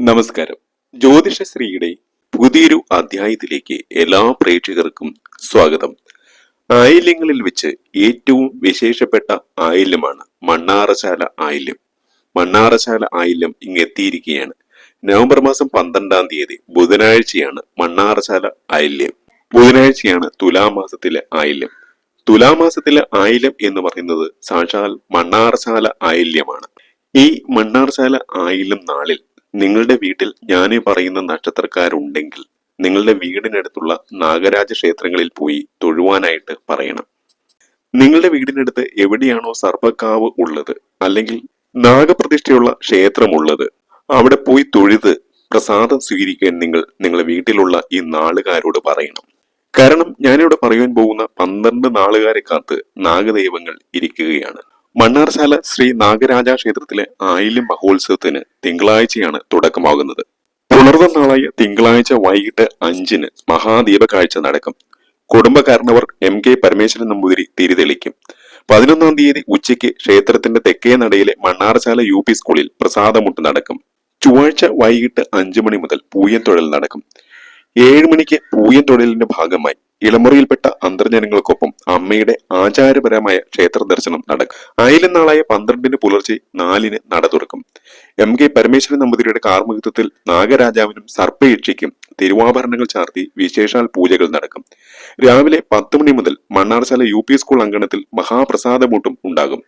നമസ്കാരം. ജ്യോതിഷശ്രീയുടെ പുതിയൊരു അധ്യായത്തിലേക്ക് എല്ലാ പ്രേക്ഷകർക്കും സ്വാഗതം. ആയില്യങ്ങളിൽ വെച്ച് ഏറ്റവും വിശേഷപ്പെട്ട ആയില്യമാണ് മണ്ണാറശാല ആയില്യം. മണ്ണാറശാല ആയില്യം ഇങ്ങെത്തിയിരിക്കുകയാണ് നവംബർ മാസം പന്ത്രണ്ടാം തീയതി ബുധനാഴ്ചയാണ് മണ്ണാറശാല ആയില്യം. ബുധനാഴ്ചയാണ് തുലാമാസത്തിലെ ആയില്യം. തുലാമാസത്തിലെ ആയില്യം എന്ന് പറയുന്നത് സാക്ഷാൽ മണ്ണാറശാല ആയില്യമാണ്. ഈ മണ്ണാർശാല ആയില്യം നാളിൽ നിങ്ങളുടെ വീട്ടിൽ ഞാനീ പറയുന്ന നക്ഷത്രക്കാരുണ്ടെങ്കിൽ നിങ്ങളുടെ വീടിനടുത്തുള്ള നാഗരാജ ക്ഷേത്രങ്ങളിൽ പോയി തൊഴുവാനായിട്ട് പറയണം. നിങ്ങളുടെ വീടിനടുത്ത് എവിടെയാണോ സർപ്പക്കാവ് ഉള്ളത് അല്ലെങ്കിൽ നാഗപ്രതിഷ്ഠയുള്ള ക്ഷേത്രമുള്ളത് അവിടെ പോയി തൊഴുത് പ്രസാദം സ്വീകരിക്കാൻ നിങ്ങൾ നിങ്ങളുടെ വീട്ടിലുള്ള ഈ നാളുകാരോട് പറയണം. കാരണം ഞാനിവിടെ പറയുവാൻ പോകുന്ന പന്ത്രണ്ട് നാളുകാരെ കാത്ത് നാഗദൈവങ്ങൾ ഇരിക്കുകയാണ്. മണ്ണാർശാല ശ്രീ നാഗരാജ ക്ഷേത്രത്തിലെ ആയില്യം മഹോത്സവത്തിന് തിങ്കളാഴ്ചയാണ് തുടക്കമാകുന്നത്. പുണർന്ന നാളായ തിങ്കളാഴ്ച വൈകിട്ട് അഞ്ചിന് മഹാദീപ കാഴ്ച നടക്കും. കുടുംബകാരണവർ എം കെ പരമേശ്വരൻ നമ്പൂതിരി തിരിതെളിക്കും. പതിനൊന്നാം തീയതി ഉച്ചയ്ക്ക് ക്ഷേത്രത്തിന്റെ തെക്കേ നടയിലെ മണ്ണാർശാല യു പി സ്കൂളിൽ പ്രസാദമുട്ട് നടക്കും. ചൊവ്വാഴ്ച വൈകിട്ട് അഞ്ചു മണി മുതൽ പൂയൻ തൊഴിൽ നടക്കും. ഏഴ് മണിക്ക് തൊഴിലിന്റെ ഭാഗമായി ഇളമുറിയിൽപ്പെട്ട അന്തർജനങ്ങൾക്കൊപ്പം അമ്മയുടെ ആചാരപരമായ ക്ഷേത്ര ദർശനം നടക്കും ആയിരം നാളായ പന്ത്രണ്ടിന് പുലർച്ചെ നാലിന് നട തുറക്കും. എം കെ പരമേശ്വരൻ നമ്പൂതിരിയുടെ കാർമ്മികത്വത്തിൽ നാഗരാജാവിനും സർപ്പയക്ഷിക്കും തിരുവാഭരണങ്ങൾ ചാർത്തി വിശേഷാൽ പൂജകൾ നടക്കും. രാവിലെ പത്ത് മണി മുതൽ മണ്ണാർശാല യു പി സ്കൂൾ അങ്കണത്തിൽ മഹാപ്രസാദമൂട്ടും ഉണ്ടാകും.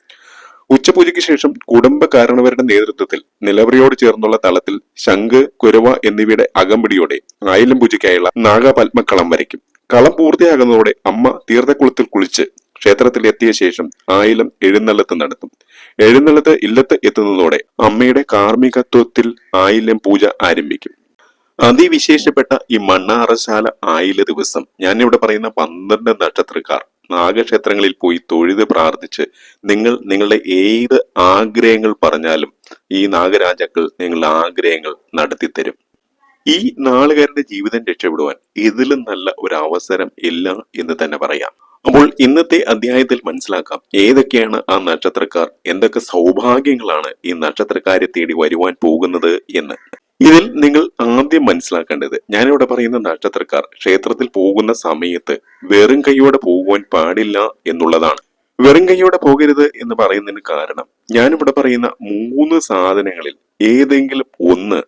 ഉച്ചപൂജയ്ക്ക് ശേഷം കുടുംബകാരണവരുടെ നേതൃത്വത്തിൽ നിലവറയോട് ചേർന്നുള്ള തളത്തിൽ ശംഖ് കുരവ എന്നിവയുടെ അകമ്പടിയോടെ ആയിലം പൂജയ്ക്കായുള്ള നാഗപത്മക്കളം വരയ്ക്കും. കളം പൂർത്തിയാകുന്നതോടെ അമ്മ തീർത്ഥക്കുളത്തിൽ കുളിച്ച് ക്ഷേത്രത്തിൽ എത്തിയ ശേഷം ആയിലം എഴുന്നള്ളത്ത് നടത്തും. എഴുന്നള്ളത്ത് ഇല്ലത്ത് എത്തുന്നതോടെ അമ്മയുടെ കാർമ്മികത്വത്തിൽ ആയില്യം പൂജ ആരംഭിക്കും. അതിവിശേഷപ്പെട്ട ഈ മണ്ണാറശാല ആയില ദിവസം ഞാൻ ഇവിടെ പറയുന്ന പന്ത്രണ്ട് നക്ഷത്രക്കാർ നാഗക്ഷേത്രങ്ങളിൽ പോയി തൊഴുത് പ്രാർത്ഥിച്ച് നിങ്ങൾ നിങ്ങളുടെ ഏത് ആഗ്രഹങ്ങൾ പറഞ്ഞാലും ഈ നാഗരാജാക്കൾ നിങ്ങളുടെ ആഗ്രഹങ്ങൾ നടത്തിത്തരും. ഈ നാളുകാരുടെ ജീവിതം രക്ഷപ്പെടുവാൻ ഇതിലും നല്ല ഒരു അവസരം ഇല്ല എന്ന് തന്നെ പറയാം. അപ്പോൾ ഇന്നത്തെ അധ്യായത്തിൽ മനസ്സിലാക്കാം ഏതൊക്കെയാണ് ആ നക്ഷത്രക്കാർ എന്തൊക്കെ സൗഭാഗ്യങ്ങളാണ് ഈ നക്ഷത്രക്കാരെ തേടി വരുവാൻ പോകുന്നത് എന്ന്. ഇതിൽ നിങ്ങൾ ആദ്യം മനസ്സിലാക്കേണ്ടത് ഞാനിവിടെ പറയുന്ന നക്ഷത്രക്കാർ ക്ഷേത്രത്തിൽ പോകുന്ന സമയത്ത് വെറും കൈയോടെ പോകുവാൻ പാടില്ല എന്നുള്ളതാണ്. വെറും കൈയോടെ പോകരുത് എന്ന് പറയുന്നതിന് കാരണം ഞാനിവിടെ പറയുന്ന മൂന്ന് സാധനങ്ങളിൽ ഏതെങ്കിലും ഒന്ന്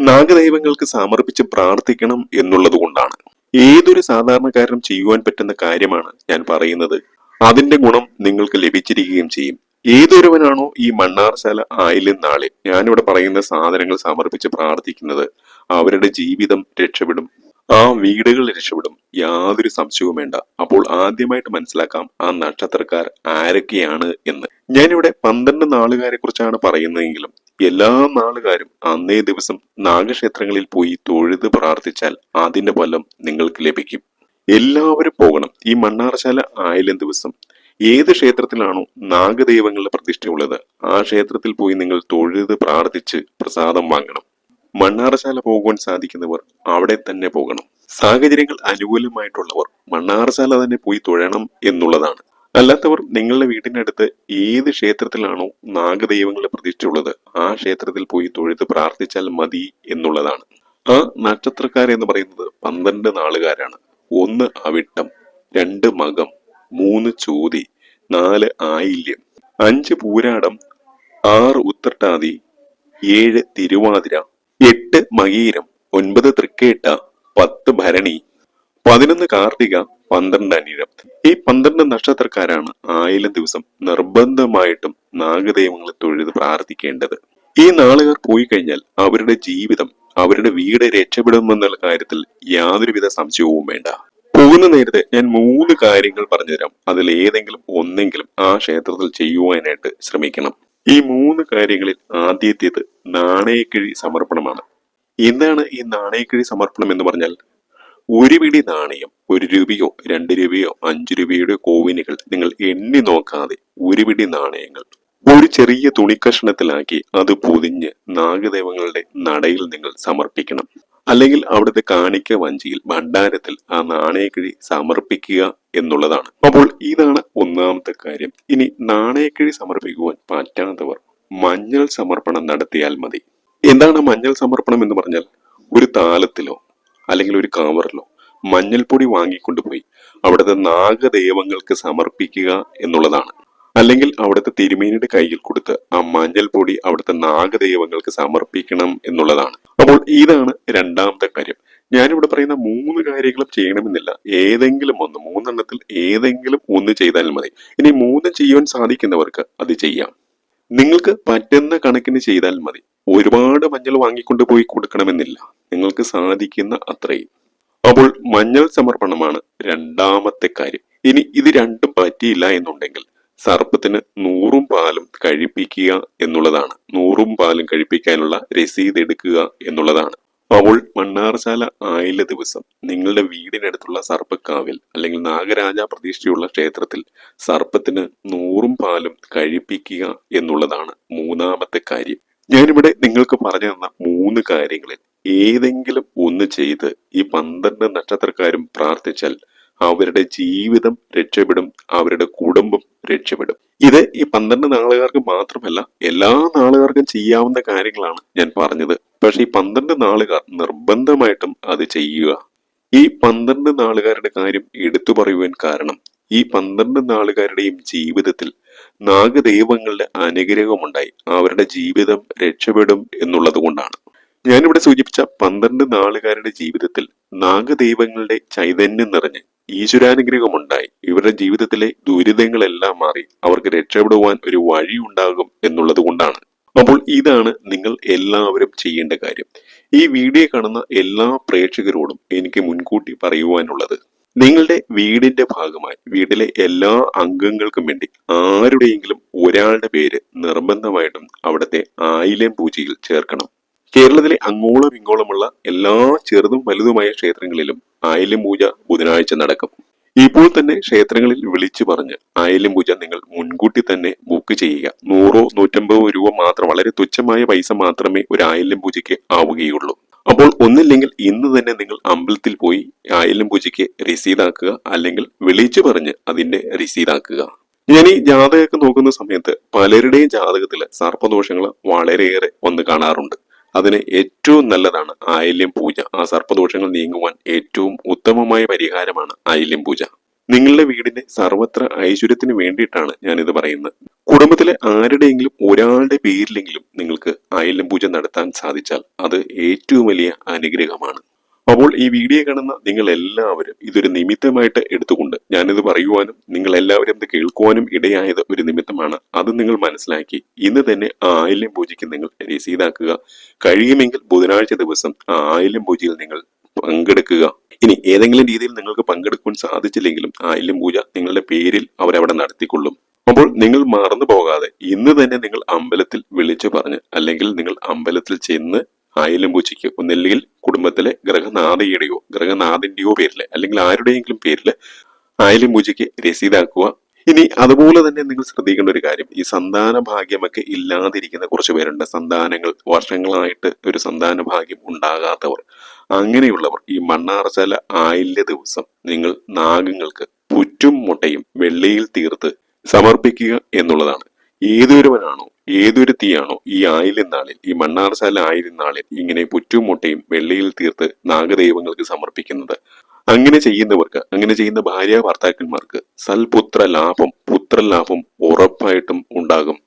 നാഗദൈവങ്ങൾക്ക് സമർപ്പിച്ച് പ്രാർത്ഥിക്കണം എന്നുള്ളതുകൊണ്ടാണ് ഏതൊരു സാധാരണക്കാരനും ചെയ്യുവാൻ പറ്റുന്ന കാര്യമാണ് ഞാൻ പറയുന്നത്. അതിന്റെ ഗുണം നിങ്ങൾക്ക് ലഭിച്ചിരിക്കുകയും ചെയ്യും. ഏതൊരുവനാണോ ഈ മണ്ണാർശാല ആയില്യം നാളിൽ ഞാനിവിടെ പറയുന്ന സാധനങ്ങൾ സമർപ്പിച്ച് പ്രാർത്ഥിക്കുന്നത് അവരുടെ ജീവിതം രക്ഷപ്പെടും. ആ വീടുകൾ രക്ഷപ്പെടും. യാതൊരു സംശയവും വേണ്ട. അപ്പോൾ ആദ്യമായിട്ട് മനസ്സിലാക്കാം ആ നക്ഷത്രക്കാർ ആരൊക്കെയാണ് എന്ന്. ഞാനിവിടെ പന്ത്രണ്ട് നാളുകാരെ കുറിച്ചാണ് പറയുന്നതെങ്കിലും എല്ലാ നാളുകാരും അന്നേ ദിവസം നാഗക്ഷേത്രങ്ങളിൽ പോയി തൊഴുത് പ്രാർത്ഥിച്ചാൽ അതിന്റെ ഫലം നിങ്ങൾക്ക് ലഭിക്കും. എല്ലാവരും പോകണം. ഈ മണ്ണാർശാല ആയിരം ദിവസം ഏത് ക്ഷേത്രത്തിലാണോ നാഗദൈവങ്ങളുടെ പ്രതിഷ്ഠയുള്ളത് ആ ക്ഷേത്രത്തിൽ പോയി നിങ്ങൾ തൊഴുത് പ്രാർത്ഥിച്ച് പ്രസാദം വാങ്ങണം. മണ്ണാറശാല പോകുവാൻ സാധിക്കുന്നവർ അവിടെ തന്നെ പോകണം. സാഹചര്യങ്ങൾ അനുകൂലമായിട്ടുള്ളവർ മണ്ണാറശാല തന്നെ പോയി തൊഴണം എന്നുള്ളതാണ്. അല്ലാത്തവർ നിങ്ങളുടെ വീടിനടുത്ത് ഏത് ക്ഷേത്രത്തിലാണോ നാഗദൈവങ്ങൾ പ്രതീക്ഷിച്ചുള്ളത് ആ ക്ഷേത്രത്തിൽ പോയി തൊഴുത് പ്രാർത്ഥിച്ചാൽ മതി എന്നുള്ളതാണ്. ആ നക്ഷത്രക്കാരെന്ന് പറയുന്നത് പന്ത്രണ്ട് നാളുകാരാണ്. ഒന്ന് അവിട്ടം രണ്ട് മകം മൂന്ന് ചോതി നാല് ആയില്യം അഞ്ച് പൂരാടം ആറ് ഉത്രട്ടാതി ഏഴ് തിരുവാതിര എട്ട് മകീരം ഒൻപത് തൃക്കേട്ട പത്ത് ഭരണി പതിനൊന്ന് കാർത്തിക പന്ത്രണ്ട് അനിഴം ഈ പന്ത്രണ്ട് നക്ഷത്രക്കാരാണ് ആയിരം ദിവസം നിർബന്ധമായിട്ടും നാഗദൈവങ്ങളെ തൊഴുത് പ്രാർത്ഥിക്കേണ്ടത്. ഈ നാളുകാർ പോയി കഴിഞ്ഞാൽ അവരുടെ ജീവിതം അവരുടെ വീട് രക്ഷപ്പെടുമെന്നുള്ള കാര്യത്തിൽ യാതൊരുവിധ സംശയവും വേണ്ട. പോകുന്ന നേരത്തെ ഞാൻ മൂന്ന് കാര്യങ്ങൾ പറഞ്ഞുതരാം. അതിൽ ഏതെങ്കിലും ഒന്നെങ്കിലും ആ ക്ഷേത്രത്തിൽ ചെയ്യുവാനായിട്ട് ശ്രമിക്കണം. ഈ മൂന്ന് കാര്യങ്ങളിൽ ആദ്യത്തേത് നാണയക്കിഴി സമർപ്പണമാണ്. എന്താണ് ഈ നാണയക്കിഴി സമർപ്പണം എന്ന് പറഞ്ഞാൽ? ഒരു പിടി നാണയം ഒരു രൂപയോ രണ്ട് രൂപയോ അഞ്ചു രൂപയുടെ കോവിനുകൾ നിങ്ങൾ എണ്ണി നോക്കാതെ ഒരു പിടി നാണയങ്ങൾ ഒരു ചെറിയ തുണിക്കഷ്ണത്തിലാക്കി അത് പൊതിഞ്ഞ് നാഗദേവങ്ങളുടെ നടയിൽ നിങ്ങൾ സമർപ്പിക്കണം. അല്ലെങ്കിൽ അവിടുത്തെ കാണിക്ക വഞ്ചിയിൽ ഭണ്ഡാരത്തിൽ ആ നാണയക്കിഴി സമർപ്പിക്കുക എന്നുള്ളതാണ്. അപ്പോൾ ഇതാണ് ഒന്നാമത്തെ കാര്യം. ഇനി നാണയക്കിഴി സമർപ്പിക്കുവാൻ പറ്റാത്തവർ മഞ്ഞൾ സമർപ്പണം നടത്തിയാൽ മതി. എന്താണ് മഞ്ഞൾ സമർപ്പണം എന്ന് പറഞ്ഞാൽ? ഒരു താലത്തിലോ അല്ലെങ്കിൽ ഒരു കാമറിലോ മഞ്ഞൾപ്പൊടി വാങ്ങിക്കൊണ്ടുപോയി അവിടുത്തെ നാഗദേവങ്ങൾക്ക് സമർപ്പിക്കുക എന്നുള്ളതാണ്. അല്ലെങ്കിൽ അവിടുത്തെ തിരുമേനിയുടെ കയ്യിൽ കൊടുത്ത് ആ മഞ്ഞൾപ്പൊടി അവിടുത്തെ നാഗദേവങ്ങൾക്ക് സമർപ്പിക്കണം എന്നുള്ളതാണ്. അപ്പോൾ ഇതാണ് രണ്ടാമത്തെ കാര്യം. ഞാനിവിടെ പറയുന്ന മൂന്ന് കാര്യങ്ങളും ചെയ്യണമെന്നില്ല. ഏതെങ്കിലും ഒന്ന് മൂന്നെണ്ണത്തിൽ ഏതെങ്കിലും ഒന്ന് ചെയ്താൽ മതി. ഇനി മൂന്ന് ചെയ്യുവാൻ സാധിക്കുന്നവർക്ക് അത് ചെയ്യാം. നിങ്ങൾക്ക് പറ്റുന്ന കണക്കിന് ചെയ്താൽ മതി. ഒരുപാട് മഞ്ഞൾ വാങ്ങിക്കൊണ്ട് പോയി കൊടുക്കണമെന്നില്ല. നിങ്ങൾക്ക് സാധിക്കുന്ന അത്രയും. അപ്പോൾ മഞ്ഞൾ സമർപ്പണമാണ് രണ്ടാമത്തെ കാര്യം. ഇനി ഇത് രണ്ടും പറ്റിയില്ല എന്നുണ്ടെങ്കിൽ സർപ്പത്തിന് നൂറും പാലും കഴിപ്പിക്കുക എന്നുള്ളതാണ്. നൂറും പാലും കഴിപ്പിക്കാനുള്ള രസീത് എടുക്കുക എന്നുള്ളതാണ്. അപ്പോൾ മണ്ണാർശാല ആയില്ല ദിവസം നിങ്ങളുടെ വീടിനടുത്തുള്ള സർപ്പക്കാവിൽ അല്ലെങ്കിൽ നാഗരാജ പ്രതിഷ്ഠയുള്ള ക്ഷേത്രത്തിൽ സർപ്പത്തിന് നൂറും പാലും കഴിപ്പിക്കുക എന്നുള്ളതാണ് മൂന്നാമത്തെ കാര്യം. ഞാനിവിടെ നിങ്ങൾക്ക് പറഞ്ഞു തന്ന മൂന്ന് കാര്യങ്ങളിൽ ഏതെങ്കിലും ഒന്ന് ചെയ്ത് ഈ പന്ത്രണ്ട് നക്ഷത്രക്കാരും പ്രാർത്ഥിച്ചാൽ അവരുടെ ജീവിതം രക്ഷപ്പെടും അവരുടെ കുടുംബം രക്ഷപ്പെടും. ഇത് ഈ പന്ത്രണ്ട് നാളുകാർക്ക് മാത്രമല്ല എല്ലാ നാളുകാർക്കും ചെയ്യാവുന്ന കാര്യങ്ങളാണ് ഞാൻ പറഞ്ഞത്. പക്ഷെ ഈ പന്ത്രണ്ട് നാളുകാർ നിർബന്ധമായിട്ടും അത് ചെയ്യുക. ഈ പന്ത്രണ്ട് നാളുകാരുടെ കാര്യം എടുത്തു പറയുവാൻ കാരണം ഈ പന്ത്രണ്ട് നാളുകാരുടെയും ജീവിതത്തിൽ നാഗദൈവങ്ങളുടെ അനുഗ്രഹമുണ്ടായി. അവരുടെ ജീവിതം രക്ഷപ്പെടും എന്നുള്ളത് കൊണ്ടാണ്. ഞാനിവിടെ സൂചിപ്പിച്ച പന്ത്രണ്ട് നാളുകാരുടെ ജീവിതത്തിൽ നാഗദൈവങ്ങളുടെ ചൈതന്യം നിറഞ്ഞ് ഈശ്വരാനുഗ്രഹമുണ്ടായി. ഇവരുടെ ജീവിതത്തിലെ ദുരിതങ്ങളെല്ലാം മാറി അവർക്ക് രക്ഷപ്പെടുവാൻ ഒരു വഴി ഉണ്ടാകും എന്നുള്ളത് കൊണ്ടാണ്. അപ്പോൾ ഇതാണ് നിങ്ങൾ എല്ലാവരും ചെയ്യേണ്ട കാര്യം. ഈ വീഡിയോ കാണുന്ന എല്ലാ പ്രേക്ഷകരോടും എനിക്ക് മുൻകൂട്ടി പറയുവാനുള്ളത് നിങ്ങളുടെ വീടിന്റെ ഭാഗമായി വീട്ടിലെ എല്ലാ അംഗങ്ങൾക്കും വേണ്ടി ആരുടെയെങ്കിലും ഒരാളുടെ പേര് നിർബന്ധമായിട്ടും അവിടുത്തെ ആയില്യം പൂജയിൽ ചേർക്കണം. കേരളത്തിലെ അങ്ങോളം ഇങ്ങോളമുള്ള എല്ലാ ചെറുതും വലുതുമായ ക്ഷേത്രങ്ങളിലും ആയില്യം പൂജ ബുധനാഴ്ച നടക്കും. ഇപ്പോൾ തന്നെ ക്ഷേത്രങ്ങളിൽ വിളിച്ചു പറഞ്ഞ് ആയില്യം പൂജ നിങ്ങൾ മുൻകൂട്ടി തന്നെ ബുക്ക് ചെയ്യുക. നൂറോ നൂറ്റമ്പതോ രൂപ മാത്രം വളരെ തുച്ഛമായ പൈസ മാത്രമേ ഒരു ആയില്യം പൂജയ്ക്ക് ആവുകയുള്ളൂ. അപ്പോൾ ഒന്നില്ലെങ്കിൽ ഇന്ന് തന്നെ നിങ്ങൾ അമ്പലത്തിൽ പോയി ആയില്യം പൂജയ്ക്ക് രസീതാക്കുക അല്ലെങ്കിൽ വിളിച്ചു പറഞ്ഞ് അതിന്റെ രസീതാക്കുക. ഈ ജാതകമൊക്കെ നോക്കുന്ന സമയത്ത് പലരുടെയും ജാതകത്തിൽ സർപ്പദോഷങ്ങൾ വളരെയേറെ വന്ന് കാണാറുണ്ട്. അതിന് ഏറ്റവും നല്ലതാണ് ആയില്യം പൂജ. ആ സർപ്പദോഷങ്ങൾ നീങ്ങുവാൻ ഏറ്റവും ഉത്തമമായ പരിഹാരമാണ് ആയില്യം പൂജ. നിങ്ങളുടെ വീടിന്റെ സർവത്ര ഐശ്വര്യത്തിന് വേണ്ടിയിട്ടാണ് ഞാനിത് പറയുന്നത്. കുടുംബത്തിലെ ആരുടെയെങ്കിലും ഒരാളുടെ പേരിലെങ്കിലും നിങ്ങൾക്ക് ആയില്യം പൂജ നടത്താൻ സാധിച്ചാൽ അത് ഏറ്റവും വലിയ അനുഗ്രഹമാണ്. അപ്പോൾ ഈ വീഡിയോ കാണുന്ന നിങ്ങൾ എല്ലാവരും ഇതൊരു നിമിത്തമായിട്ട് എടുത്തുകൊണ്ട് ഞാനിത് പറയുവാനും നിങ്ങൾ എല്ലാവരും ഇത് കേൾക്കുവാനും ഇടയായത് ഒരു നിമിത്തമാണ്. അത് നിങ്ങൾ മനസ്സിലാക്കി ഇന്ന് തന്നെ ആ ആയില്യം പൂജയ്ക്ക് നിങ്ങൾ രസീതാക്കുക. കഴിയുമെങ്കിൽ ബുധനാഴ്ച ദിവസം ആ ആയില്യം പൂജയിൽ നിങ്ങൾ പങ്കെടുക്കുക. ഇനി ഏതെങ്കിലും രീതിയിൽ നിങ്ങൾക്ക് പങ്കെടുക്കാൻ സാധിച്ചില്ലെങ്കിലും ആയില്യം പൂജ നിങ്ങളുടെ പേരിൽ അവരവിടെ നടത്തിക്കൊള്ളും. അപ്പോൾ നിങ്ങൾ മറന്നു പോകാതെ ഇന്ന് തന്നെ നിങ്ങൾ അമ്പലത്തിൽ വിളിച്ചു പറഞ്ഞ് അല്ലെങ്കിൽ നിങ്ങൾ അമ്പലത്തിൽ ചെന്ന് ആയില്യം പൂജയ്ക്ക് ഒന്നില്ലെങ്കിൽ കുടുംബത്തിലെ ഗ്രഹനാഥയുടെയോ ഗ്രഹനാഥന്റെയോ പേരിൽ അല്ലെങ്കിൽ ആരുടെയെങ്കിലും പേരിൽ ആയില്യം പൂജയ്ക്ക് രസീതാക്കുക. ഇനി അതുപോലെ തന്നെ നിങ്ങൾ ശ്രദ്ധിക്കേണ്ട ഒരു കാര്യം. ഈ സന്താന ഭാഗ്യമൊക്കെ ഇല്ലാതിരിക്കുന്ന കുറച്ച് പേരുണ്ട്. സന്താനങ്ങൾ വർഷങ്ങളായിട്ട് ഒരു സന്താന ഭാഗ്യം ഉണ്ടാകാത്തവർ. അങ്ങനെയുള്ളവർ ഈ മണ്ണാറശാല ആയില്യ ദിവസം നിങ്ങൾ നാഗങ്ങൾക്ക് പുറ്റും മുട്ടയും വെള്ളിയിൽ തീർത്ത് സമർപ്പിക്കുക എന്നുള്ളതാണ്. ഏതൊരുവനാണോ ഏതൊരുത്തിയാണോ ഈ ആയില്യം നാളിൽ ഈ മണ്ണാറശാല ആയിരുന്നാളിൽ നാളിൽ ഇങ്ങനെ പുറ്റും മുട്ടയും വെള്ളിയിൽ തീർത്ത് നാഗദൈവങ്ങൾക്ക് സമർപ്പിക്കുന്നത്. അങ്ങനെ ചെയ്യുന്നവർക്ക് അങ്ങനെ ചെയ്യുന്ന ഭാര്യ ഭർത്താക്കന്മാർക്ക് സൽപുത്ര ലാഭം പുത്രലാഭം ഉറപ്പായിട്ടും ഉണ്ടാകും.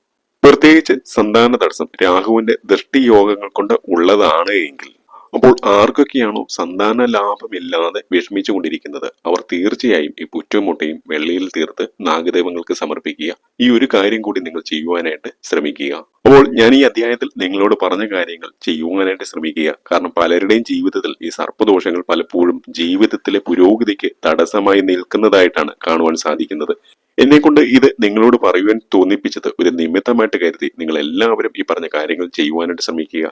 പ്രത്യേകിച്ച് സന്താന തടസ്സം രാഹുവിന്റെ ദൃഷ്ടിയോഗങ്ങൾ കൊണ്ട് ഉള്ളതാണ് എങ്കിൽ അപ്പോൾ ആർക്കൊക്കെയാണോ സന്താന ലാഭമില്ലാതെ വിഷമിച്ചുകൊണ്ടിരിക്കുന്നത്? അവർ തീർച്ചയായും ഈ പുറ്റുമുട്ടയും വെള്ളിയിൽ തീർത്ത് നാഗദേവങ്ങൾക്ക് സമർപ്പിക്കുക. ഈ ഒരു കാര്യം കൂടി നിങ്ങൾ ചെയ്യുവാനായിട്ട് ശ്രമിക്കുക. അപ്പോൾ ഞാൻ ഈ അധ്യായത്തിൽ നിങ്ങളോട് പറഞ്ഞ കാര്യങ്ങൾ ചെയ്യുവാനായിട്ട് ശ്രമിക്കുക. കാരണം പലരുടെയും ജീവിതത്തിൽ ഈ സർപ്പദോഷങ്ങൾ പലപ്പോഴും ജീവിതത്തിലെ പുരോഗതിക്ക് തടസ്സമായി നിൽക്കുന്നതായിട്ടാണ് കാണുവാൻ സാധിക്കുന്നത്. എന്നെ കൊണ്ട് ഇത് നിങ്ങളോട് പറയുവാൻ തോന്നിപ്പിച്ചത് ഒരു നിമിത്തമായിട്ട് കരുതി നിങ്ങൾ എല്ലാവരും ഈ പറഞ്ഞ കാര്യങ്ങൾ ചെയ്യുവാനായിട്ട് ശ്രമിക്കുക.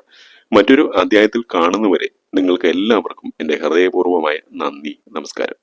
മറ്റൊരു അധ്യായത്തിൽ കാണുന്നവരെ നിങ്ങൾക്ക് എല്ലാവർക്കും എന്റെ ഹൃദയപൂർവമായ നന്ദി നമസ്കാരം.